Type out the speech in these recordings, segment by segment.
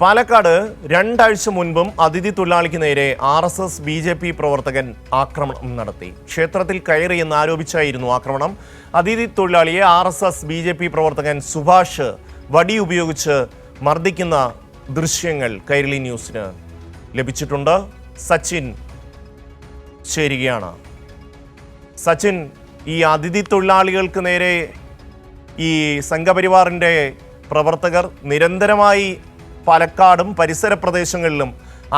പാലക്കാട് രണ്ടാഴ്ച മുൻപും അതിഥി തൊഴിലാളിക്ക് നേരെ R S S B J P പ്രവർത്തകൻ ആക്രമണം നടത്തി. ക്ഷേത്രത്തിൽ കയറിയെന്ന് ആരോപിച്ചായിരുന്നു ആക്രമണം. അതിഥി തൊഴിലാളിയെ R S S B J P പ്രവർത്തകൻ സുഭാഷ് വടി ഉപയോഗിച്ച് മർദ്ദിക്കുന്ന ദൃശ്യങ്ങൾ കൈരളി ന്യൂസിന് ലഭിച്ചിട്ടുണ്ട്. സച്ചിൻ ചേരുകയാണ്. സച്ചിൻ ഈ അതിഥി തൊഴിലാളികൾക്ക് നേരെ ഈ സംഘപരിവാറിന്റെ പ്രവർത്തകർ നിരന്തരമായി പാലക്കാടും പരിസര പ്രദേശങ്ങളിലും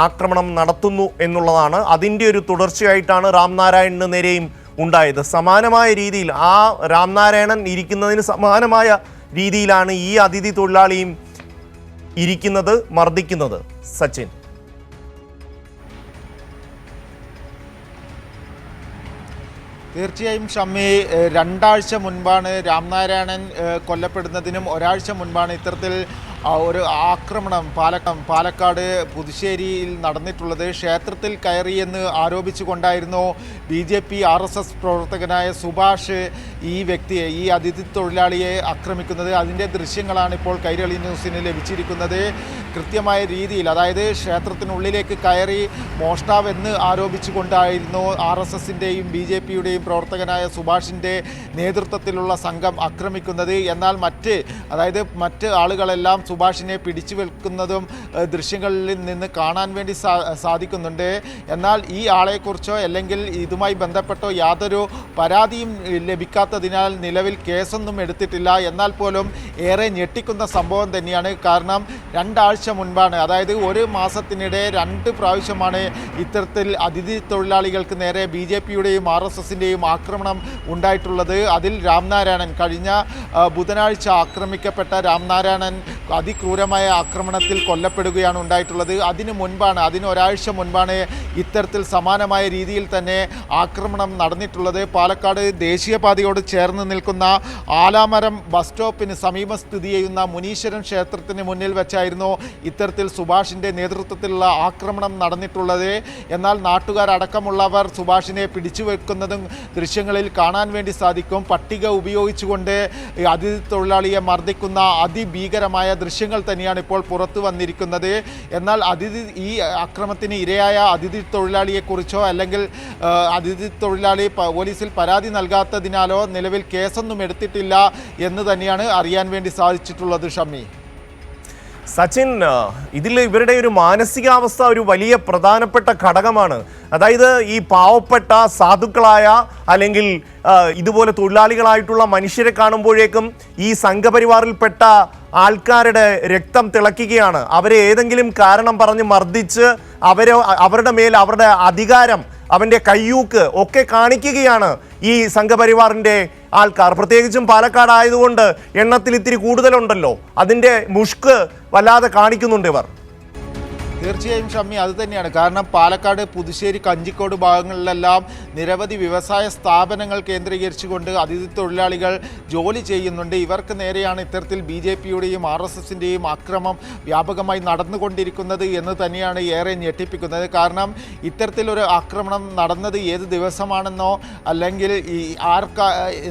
ആക്രമണം നടത്തുന്നു എന്നുള്ളതാണ്. അതിന്റെ ഒരു തുടർച്ചയായിട്ടാണ് രാംനാരായണന് നേരെയും ഉണ്ടായത്. സമാനമായ രീതിയിൽ ആ രാംനാരായണൻ ഇരിക്കുന്നതിന് സമാനമായ രീതിയിലാണ് ഈ അതിഥി തൊഴിലാളിയും ഇരിക്കുന്നത് മർദ്ദിക്കുന്നത്. സച്ചിൻ. തീർച്ചയായും ഷമ്മി രണ്ടാഴ്ച മുൻപാണ് രാംനാരായണൻ കൊല്ലപ്പെടുന്നതിനും ഒരാഴ്ച മുൻപാണ് ഇത്തരത്തിൽ ഒരു ആക്രമണം പാലക്കം പാലക്കാട് പുതുശ്ശേരിയിൽ നടന്നിട്ടുള്ളത് ക്ഷേത്രത്തിൽ കയറിയെന്ന് ആരോപിച്ചുകൊണ്ടായിരുന്നു B J P R S S പ്രവർത്തകനായ സുഭാഷ് ഈ വ്യക്തിയെ ഈ അതിഥി തൊഴിലാളിയെ ആക്രമിക്കുന്നത്. അതിന്റെ ദൃശ്യങ്ങളാണ് ഇപ്പോൾ കൈരളി ന്യൂസിന് ലഭിച്ചിരിക്കുന്നത്. കൃത്യമായ രീതിയിൽ അതായത് ക്ഷേത്രത്തിനുള്ളിലേക്ക് കയറി മോഷ്ടാവെന്ന് ആരോപിച്ചുകൊണ്ടായിരുന്നു ആർ എസ് എസിന്റെയും ബി ജെ പിയുടെയും പ്രവർത്തകനായ സുഭാഷിന്റെ നേതൃത്വത്തിലുള്ള സംഘം ആക്രമിക്കുന്നത്. എന്നാൽ മറ്റ് അതായത് മറ്റ് ആളുകളെല്ലാം സുഭാഷിനെ പിടിച്ചു വെക്കുന്നതും ദൃശ്യങ്ങളിൽ നിന്ന് കാണാൻ വേണ്ടി സാധിക്കുന്നുണ്ട്. എന്നാൽ ഈ ആളെക്കുറിച്ചോ അല്ലെങ്കിൽ ഇതുമായി ബന്ധപ്പെട്ടോ യാതൊരു പരാതിയും ലഭിക്കാത്തതിനാൽ നിലവിൽ കേസൊന്നും എടുത്തിട്ടില്ല. എന്നാൽ പോലും ഏറെ ഞെട്ടിക്കുന്ന സംഭവം തന്നെയാണ്. കാരണം രണ്ടാഴ്ച മുൻപാണ് അതായത് ഒരു മാസത്തിനിടെ രണ്ട് പ്രാവശ്യമാണ് ഇത്തരത്തിൽ അതിഥി തൊഴിലാളികൾക്ക് നേരെ ബി ജെ പിയുടെയും ആർ എസ് എസിന്റെയും ആക്രമണം ഉണ്ടായിട്ടുള്ളത്. അതിൽ രാംനാരായണൻ കഴിഞ്ഞ ബുധനാഴ്ച ആക്രമിക്കപ്പെട്ട രാംനാരായണൻ അതിക്രൂരമായ ആക്രമണത്തിൽ കൊല്ലപ്പെടുകയാണ് ഉണ്ടായിട്ടുള്ളത്. അതിന് മുൻപാണ് അതിന് ഒരാഴ്ച മുൻപാണ് ഇത്തരത്തിൽ സമാനമായ രീതിയിൽ തന്നെ ആക്രമണം നടന്നിട്ടുള്ളത്. പാലക്കാട് ദേശീയപാതയോട് ചേർന്ന് നിൽക്കുന്ന ആലാമരം ബസ് സ്റ്റോപ്പിന് സമീപം സ്ഥിതി ചെയ്യുന്ന മുനീശ്വരൻ ക്ഷേത്രത്തിന് മുന്നിൽ വെച്ചായിരുന്നു ഇത്തരത്തിൽ സുഭാഷിന്റെ നേതൃത്വത്തിലുള്ള ആക്രമണം നടന്നിട്ടുള്ളത്. എന്നാൽ നാട്ടുകാരടക്കമുള്ളവർ സുഭാഷിനെ പിടിച്ചു വെക്കുന്നതും ദൃശ്യങ്ങളിൽ കാണാൻ വേണ്ടി സാധിക്കും. പട്ടിക ഉപയോഗിച്ചുകൊണ്ട് അതിഥി തൊഴിലാളിയെ മർദ്ദിക്കുന്ന അതിഭീകരമായ ദൃശ്യങ്ങൾ തന്നെയാണ് ഇപ്പോൾ പുറത്തു വന്നിരിക്കുന്നത്. എന്നാൽ അതിഥി ഈ അക്രമത്തിന് ഇരയായ അതിഥി തൊഴിലാളിയെക്കുറിച്ചോ അല്ലെങ്കിൽ അതിഥി തൊഴിലാളി പോലീസിൽ പരാതി നൽകാത്തതിനാലോ നിലവിൽ കേസൊന്നും എടുത്തിട്ടില്ല എന്ന് തന്നെയാണ് അറിയാൻ വേണ്ടി സാധിച്ചിട്ടുള്ളത് ഷമ്മി. സച്ചിൻ ഇതിൽ ഇവരുടെ ഒരു മാനസികാവസ്ഥ ഒരു വലിയ പ്രധാനപ്പെട്ട ഘടകമാണ്. അതായത് ഈ പാവപ്പെട്ട സാധുക്കളായ അല്ലെങ്കിൽ ഇതുപോലെ തൊഴിലാളികളായിട്ടുള്ള മനുഷ്യരെ കാണുമ്പോഴേക്കും ഈ സംഘപരിവാറിൽപ്പെട്ട ആൾക്കാരുടെ രക്തം തിളക്കുകയാണ്. അവരെ ഏതെങ്കിലും കാരണം പറഞ്ഞ് മർദ്ദിച്ച് അവരെ അവരുടെ മേൽ അവരുടെ അധികാരം അവന്റെ കയ്യൂക്ക് ഒക്കെ കാണിക്കുകയാണ് ഈ സംഘപരിവാറിന്റെ ആൾക്കാർ. പ്രത്യേകിച്ചും പാലക്കാട് ആയതുകൊണ്ട് എണ്ണത്തിൽ ഇത്തിരി കൂടുതലുണ്ടല്ലോ. അതിന്റെ മുഷ്ക് വല്ലാതെ കാണിക്കുന്നുണ്ട് ഇവർ. തീർച്ചയായും ഷമ്മി അത് തന്നെയാണ്. കാരണം പാലക്കാട് പുതുശ്ശേരി കഞ്ചിക്കോട് ഭാഗങ്ങളിലെല്ലാം നിരവധി വ്യവസായ സ്ഥാപനങ്ങൾ കേന്ദ്രീകരിച്ചുകൊണ്ട് അതിഥി തൊഴിലാളികൾ ജോലി ചെയ്യുന്നുണ്ട്. ഇവർക്ക് നേരെയാണ് ഇത്തരത്തിൽ ബി ജെ പിയുടെയും ആർ എസ് എസിന്റെയും അക്രമം വ്യാപകമായി നടന്നുകൊണ്ടിരിക്കുന്നത് എന്ന് തന്നെയാണ് ഏറെ ഞെട്ടിപ്പിക്കുന്നത്. കാരണം ഇത്തരത്തിലൊരു ആക്രമണം നടന്നത് ഏത് ദിവസമാണെന്നോ അല്ലെങ്കിൽ ഈ ആർക്ക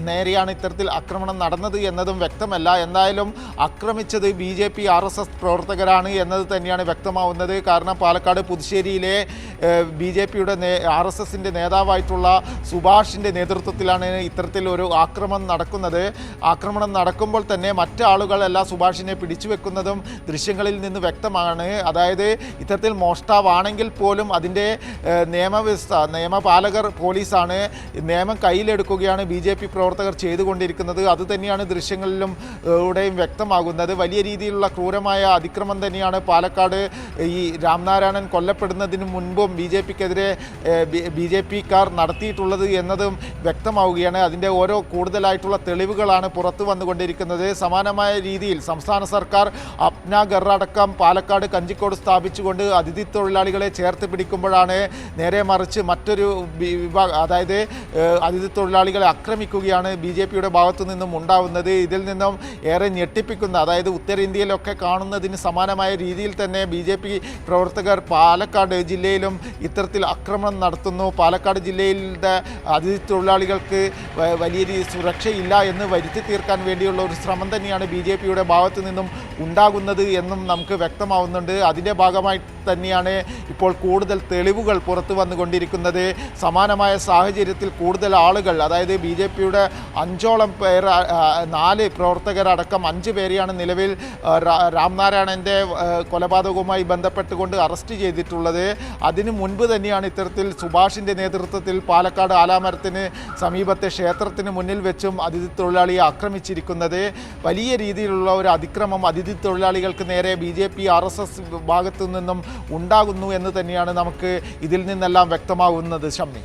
നേരെയാണ് ഇത്തരത്തിൽ ആക്രമണം നടന്നത് എന്നതും വ്യക്തമല്ല. എന്തായാലും ആക്രമിച്ചത് B J P R S S പ്രവർത്തകരാണ് എന്നത് തന്നെയാണ് വ്യക്തമാവുന്നത്. കാരണം പാലക്കാട് പുതുശ്ശേരിയിലെ ബി ജെ പിയുടെ ആർ എസ് എസിന്റെ നേതാവായിട്ടുള്ള സുഭാഷിന്റെ നേതൃത്വത്തിലാണ് ഇത്തരത്തിൽ ഒരു ആക്രമണം നടക്കുന്നത്. ആക്രമണം നടക്കുമ്പോൾ തന്നെ മറ്റ് ആളുകളെല്ലാം സുഭാഷിനെ പിടിച്ചു വെക്കുന്നതും ദൃശ്യങ്ങളിൽ നിന്ന് വ്യക്തമാണ്. അതായത് ഇത്തരത്തിൽ മോഷ്ടാവാണെങ്കിൽ പോലും അതിന്റെ നിയമവ്യവസ്ഥ നിയമപാലകർ പോലീസാണ് നിയമം കയ്യിലെടുക്കുകയാണ് ബി ജെ പി പ്രവർത്തകർ ചെയ്തുകൊണ്ടിരിക്കുന്നത്. അതുതന്നെയാണ് ദൃശ്യങ്ങളിലും ഇവിടെയും വ്യക്തമാകുന്നത്. വലിയ രീതിയിലുള്ള ക്രൂരമായ അതിക്രമം തന്നെയാണ് പാലക്കാട് ഈ രാംനാരായണൻ കൊല്ലപ്പെടുന്നതിന് മുൻപും ബി ജെ പിക്കെതിരെ ബി ജെ പിക്കാർ നടത്തിയിട്ടുള്ളത് എന്നതും വ്യക്തമാവുകയാണ്. അതിന്റെ ഓരോ കൂടുതലായിട്ടുള്ള തെളിവുകളാണ് പുറത്തു വന്നുകൊണ്ടിരിക്കുന്നത്. സമാനമായ രീതിയിൽ സംസ്ഥാന സർക്കാർ അപ്ന ഗർറടക്കം പാലക്കാട് കഞ്ചിക്കോട് സ്ഥാപിച്ചുകൊണ്ട് അതിഥി തൊഴിലാളികളെ ചേർത്ത് പിടിക്കുമ്പോഴാണ് നേരെ മറിച്ച് മറ്റൊരു വിഭാഗ അതായത് അതിഥി തൊഴിലാളികളെ ആക്രമിക്കുകയാണ് ബി ജെ പിയുടെ ഭാഗത്തു നിന്നും ഉണ്ടാവുന്നത്. ഇതിൽ നിന്നും ഏറെ ഞെട്ടിപ്പിക്കുന്ന അതായത് ഉത്തരേന്ത്യയിലൊക്കെ കാണുന്നതിന് സമാനമായ രീതിയിൽ തന്നെ ബി ജെ പി പ്രവർത്തകർ പാലക്കാട് ജില്ലയിലും ഇത്തരത്തിൽ ആക്രമണം നടത്തുന്നു. പാലക്കാട് ജില്ലയിലെ അതിഥി തൊഴിലാളികൾക്ക് വലിയ രീതി സുരക്ഷയില്ല എന്ന് വരുത്തി തീർക്കാൻ വേണ്ടിയുള്ള ഒരു ശ്രമം തന്നെയാണ് ബി ജെ പിയുടെ ഭാഗത്തു നിന്നും ഉണ്ടാകുന്നത് എന്നും നമുക്ക് വ്യക്തമാവുന്നുണ്ട്. അതിന്റെ ഭാഗമായി തന്നെയാണ് ഇപ്പോൾ കൂടുതൽ തെളിവുകൾ പുറത്തു വന്നുകൊണ്ടിരിക്കുന്നത്. സമാനമായ സാഹചര്യത്തിൽ കൂടുതൽ ആളുകൾ അതായത് ബി ജെ പിയുടെ അഞ്ചോളം പേർ നാല് പ്രവർത്തകരടക്കം അഞ്ച് പേരെയാണ് നിലവിൽ രാംനാരായണന്റെ കൊലപാതകവുമായി കൊലപാതകവുമായി ബന്ധപ്പെട്ടുകൊണ്ട് അറസ്റ്റ് ചെയ്തിട്ടുള്ളത്. അതിനു മുൻപ് തന്നെയാണ് ഇത്തരത്തിൽ സുഭാഷിന്റെ നേതൃത്വത്തിൽ പാലക്കാട് ആലാമരത്തിന് സമീപത്തെ ക്ഷേത്രത്തിന് മുന്നിൽ വെച്ചും അതിഥി തൊഴിലാളിയെ ആക്രമിച്ചിരിക്കുന്നത്. വലിയ രീതിയിലുള്ള ഒരു അതിക്രമം അതിഥി തൊഴിലാളികൾക്ക് നേരെ B J P R S S ഭാഗത്തു നിന്നും ഉണ്ടാകുന്നു എന്ന് തന്നെയാണ് നമുക്ക് ഇതിൽ നിന്നെല്ലാം വ്യക്തമാവുന്നത് ഷമ്മി